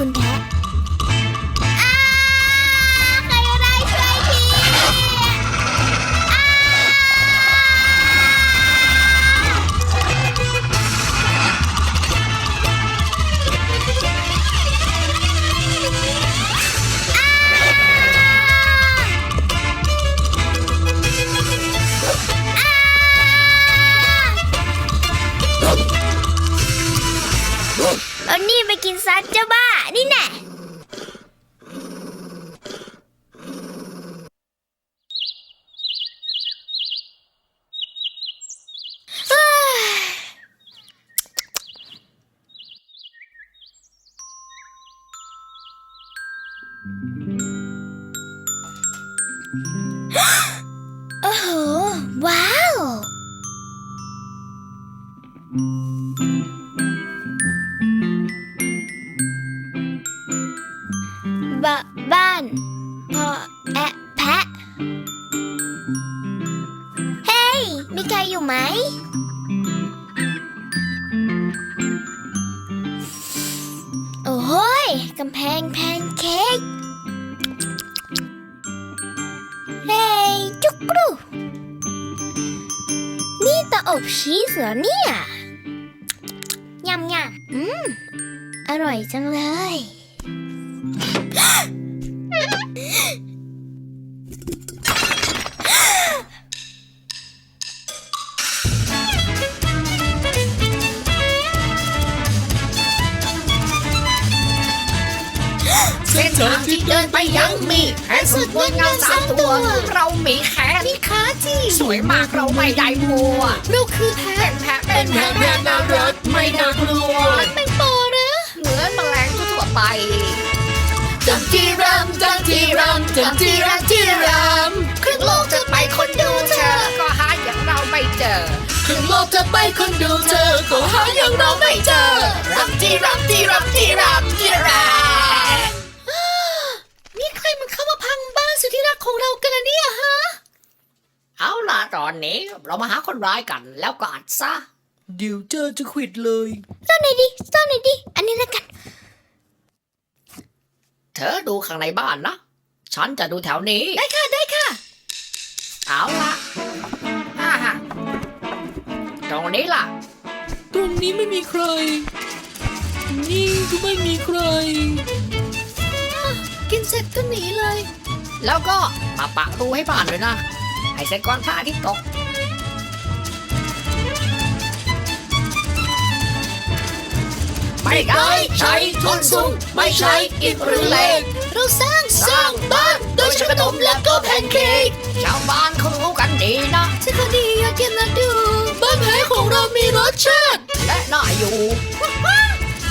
คุณแท้อ้าใครได้ช่วยทีอ้าเอานี่ไปกินซัดเจ้าบ้า บะบ้านพอแอะแพะ เฮ้ย มีใครอยู่ไหม โอ้โหยกำแพงแพนเค้ก เฮ้ย จุกกรูนี่ตาอบชีสเหรอเนี่ย ยำยำอืม อร่อยจังเลย เส้นทางที่เดินไปยังมีแผนสุดงดงามสามตัว เรามีแขนนี่ขาจีสวยมากเราไม่ได้มัวเราคือแพะเป็นแพะเป็นแพะแพะน่ารักไม่น่ากลัวเป็นโปหรือเหมือนแมลงทั่วๆไป จันจีรัมจันจีรัมจันจีรัมจีรัมครึ่งโลกจะไปคนดูเธอ ก็หาอย่างเราไม่เจอครึ่งโลกจะไปคนดูเธอ ก็หาอย่างเราไม่เจอรัมจีรัมจีรัมจีรัมจีรัมนี่ใครมันเข้ามาพังบ้านสุดที่รักของเรากันนะเนี่ยฮะ เอาล่ะตอนนี้เรามาหาคนร้ายกันแล้วก็อัดซะ เดี๋ยวเจอจะขวิดเลยซ่อนไหนอยดิซ่อนไหนอยดิ อันนี้แล้วกัน เธอดูข้างในบ้านนะ ฉันจะดูแถวนี้ ได้ค่ะ ได้ค่ะ เอาล่ะอ่าฮะตรงนี้ล่ะ ตรงนี้ไม่มีใคร นี่ก็ไม่มีใคร กินเสร็จก็หนีเลย แล้วก็มาปะรูให้บ้านด้วยนะ ให้เสร็จก่อนพระอาทิตย์ตก ไม่ได้ใช้ทนสูงไม่ใช้อิฐหรือเหล็กเราสร้างสร้างบ้านโดยใช้ขนมและก็แพนเค้กชาวบ้านเขารู้กันดีนะฉันก็ดีอยากกินนะดูบ้านแพ้ของเรามีรสชาติและน่าอยู่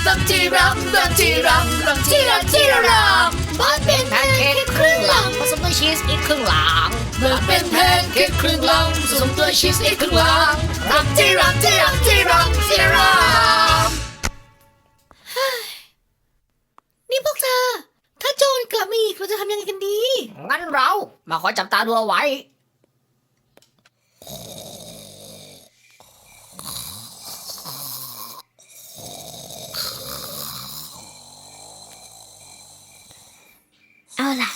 รัมจีรัมรัมจีรัมรัมจีรัมจีรัมบ้านเป็นแพนเค้กครึ่งหลังผสมด้วยชีสอีกครึ่งหลังบ้านเป็นแพนเค้กครึ่งหลังผสมด้วยชีสอีกครึ่งหลังรัมจีรัมจีรัมจีรัมจีรัม อีก เราจะทำยังไงกันดี งั้นเรามาขอจับตาดูเอาไว้ เอาล่ะ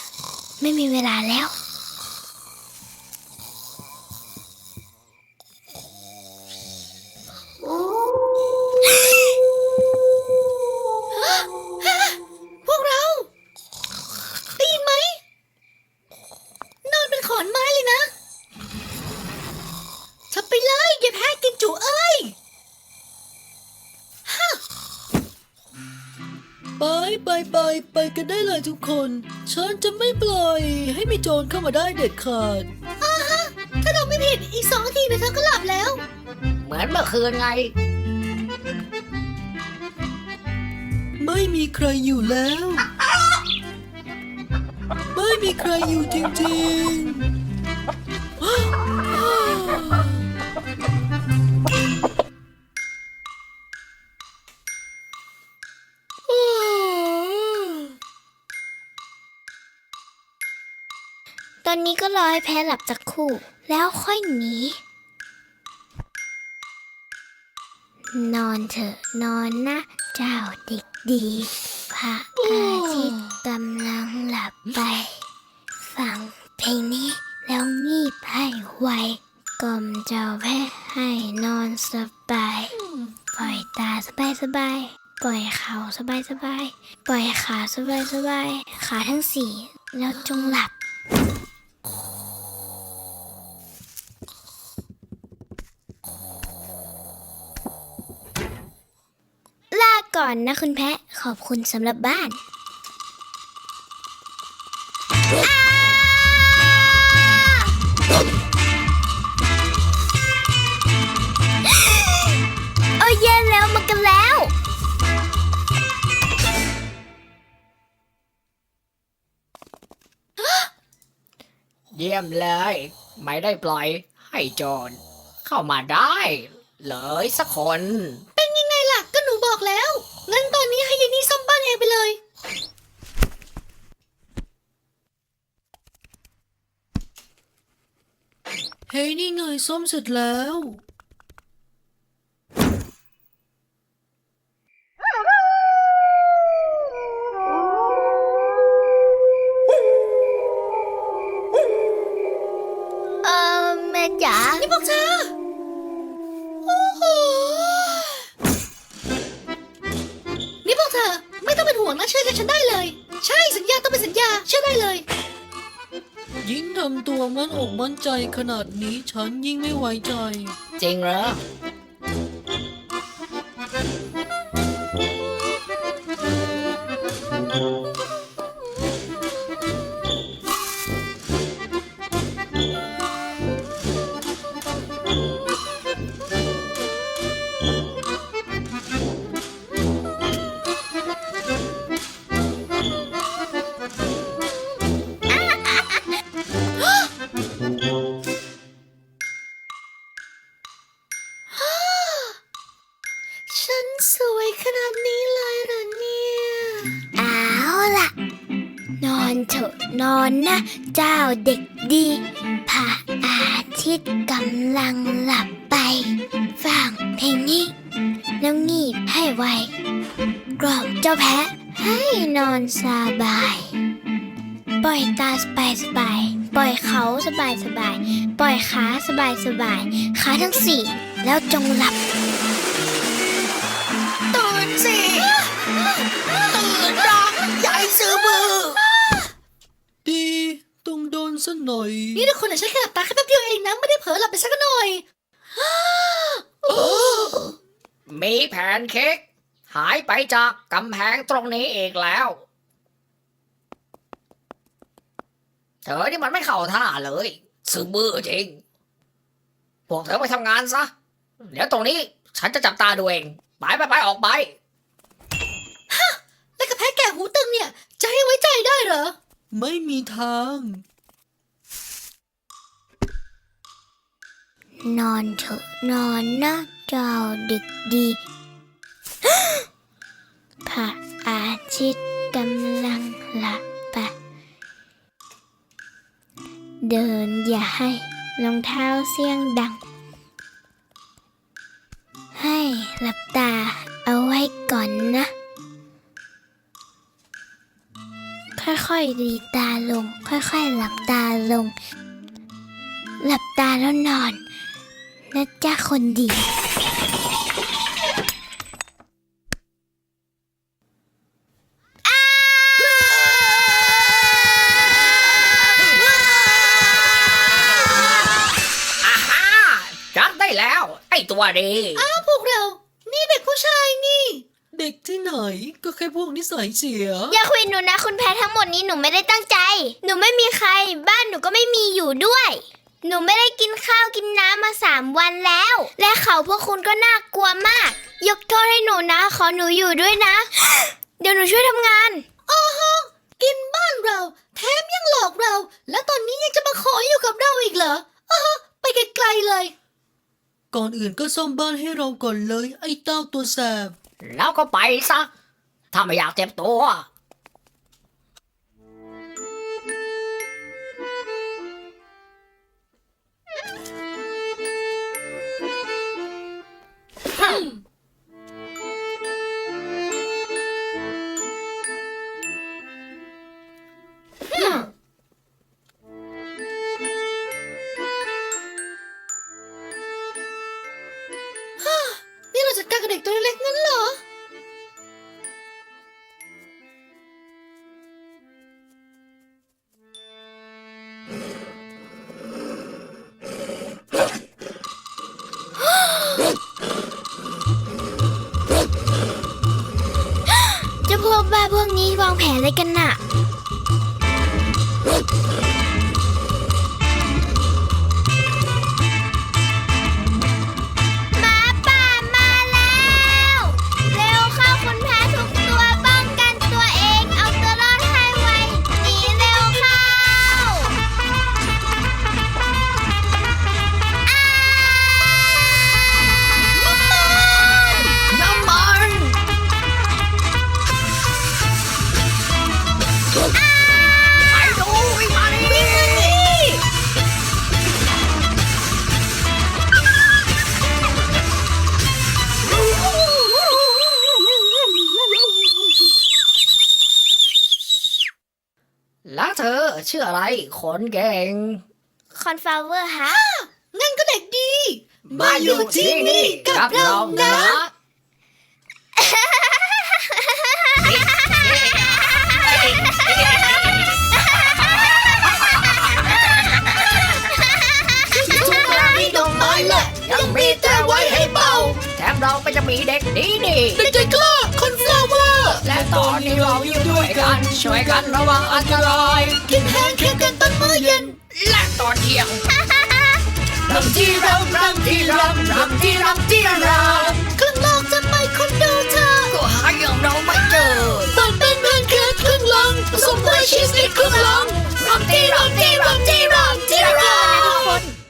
ไม่มีเวลาแล้ว อนเป็นขอนไม้เลยนะทับไปเลยอย่าแพ้กินจุเอ้ยไปไปไปไปกันได้เลยทุกคน ฉันจะไม่ปล่อยให้มีโจรเข้ามาได้เด็ดขาดถ้าเราไม่ผิดอีกสองนาทีเดี๋ยวเธอก็หลับแล้ว เหมือนเมื่อคืนไง ไม่มีใครอยู่แล้ว ไม่มีใครอยู่จริงๆ ตอนนี้ก็รอให้แพ้หลับจากคู่ แล้วค่อยหนี นอนเถอะนอนนะ เจ้าเด็กดี พระอาทิตย์กำลังหลับไป ฟังเพลงนี้แล้วงีบให้ไวกล่อมเจ้าแพะให้นอนสบาย ปล่อยตาสบายสบาย ปล่อยเข่าสบายสบาย ปล่อยขาสบายสบาย ขาทั้งสี่ แล้วจงหลับ อนนะคุณแพะ ขอบคุณสำหรับบ้านโอ้ยแย่แล้วมากันแล้ว เยี่ยมเลย ไม่ได้ปล่อยให้โจรเข้ามาได้ เลยสักคน เป็นยังไงล่ะ ก็หนูบอกแล้ว งั้นตอนนี้ให้ยายนี่ซ่อมบ้านเองไปเลย เฮ้ยนี่ไงซ่อมเสร็จแล้ว เออแม่จ๋านี่พวกเธอ ไม่ต้องเป็นห่วงนะเชื่อใจฉันได้เลย ใช่สัญญาต้องเป็นสัญญาเชื่อได้เลย ยิ่งทำตัวมั่นอกมั่นใจขนาดนี้ฉันยิ่งไม่ไว้ใจ จริงเหรอ สวยขนาดนี้เลยเหรอเนี่ย เอาล่ะ นอนเถอะนอนนะ เจ้าเด็กดีพระอาทิตย์กำลังหลับไป ฟังเพลงนี้แล้วงีบให้ไวกล่อมเจ้าแพะให้นอนสบาย ปล่อยตาสบายสบาย ปล่อยเขาสบายสบาย ปล่อยขาสบายสบาย ขาทั้งสี่ แล้วจงหลับ สิตื่นรักใหญ่ซื้อมือ ดีต้องโดนซะหน่อย นี่ทุกคนน่ะใช้แค่หลับตาแค่แป๊บเดียวเองนะไม่ได้เผลอหลับไปสักหน่อย มีแผนเค้กหายไปจากกำแพงตรงนี้เอีกแล้ว เธอนี่มันไม่เข้าท่าเลย ซื้อมือจริง พวกเธอไปทำงานซะ เดี๋ยวตรงนี้ฉันจะจับตาดูเอง ไปไปไปออกไป แล้วกับแพ้แก่หูตึงเนี่ย จะให้ไว้ใจได้เหรอ ไม่มีทาง นอนเถอะนอนนะเจ้าเด็กดีพระอาทิตย์กำลังหลับไปเดินอย่าให้รองเท้าเสียงดัง ให้หลับตาเอา อยๆดีตาลง ค่อยๆ หลับตาลง หลับตาแล้วนอนนะจ๊ะคนดี อาฮ่าจับได้แล้ว ไอ้ตัวดี อ้าวพวกเรา นี่เด็กผู้ชายนี่ เด็กที่ไหนก็แค่พวกนิสัยเสีย อย่าคุยหนูนะคุณแพ้ทั้งหมดนี้หนูไม่ได้ตั้งใจ หนูไม่มีใคร บ้านหนูก็ไม่มีอยู่ด้วย หนูไม่ได้กินข้าวกินน้ำมาสามวันแล้ว และเขาพวกคุณก็น่ากลัวมาก ยกโทษให้หนูนะ ขอหนูอยู่ด้วยนะ เดี๋ยวหนูช่วยทำงานกินบ้านเรา แถมยังหลอกเรา และตอนนี้ยังจะมาขออยู่กับเราอีกเหรออ้าวไปไกลๆเลย ก่อนอื่นก็ซ่อมบ้านให้เราก่อนเลย ไอ้เต้าตัวแสบแล้วก็ไปซะ ถ้าไม่อยากเจ็บตัว วางแผนอะไรกันน่ะ อชื่ออะไร คนเก่ง คอนฟลาวเวอร์ฮะงั้นก็เด็กดี มาอยู่ที่นี่กับเรานะ เราก็จะมีเด็กดีดีเด็กใจกล้าคนกล้าวอร์และตอนนี้เราอยู่ด้วยกันช่วยกันระวังอันตรายกินแห้งเคียงกันตอนมื้อเย็น และตอนเที่ยงรำที่รำรำที่รำรำที่รำที่รำครึ่งโลกจะไปคนดูเธอก็หาอย่างเราไม่เจอมันเป็นเพื่อนเค้กครึ่งลังผสมด้วยชีสนิดครึ่งลังรำที่รำที่รำที่รำที่รำทุกคน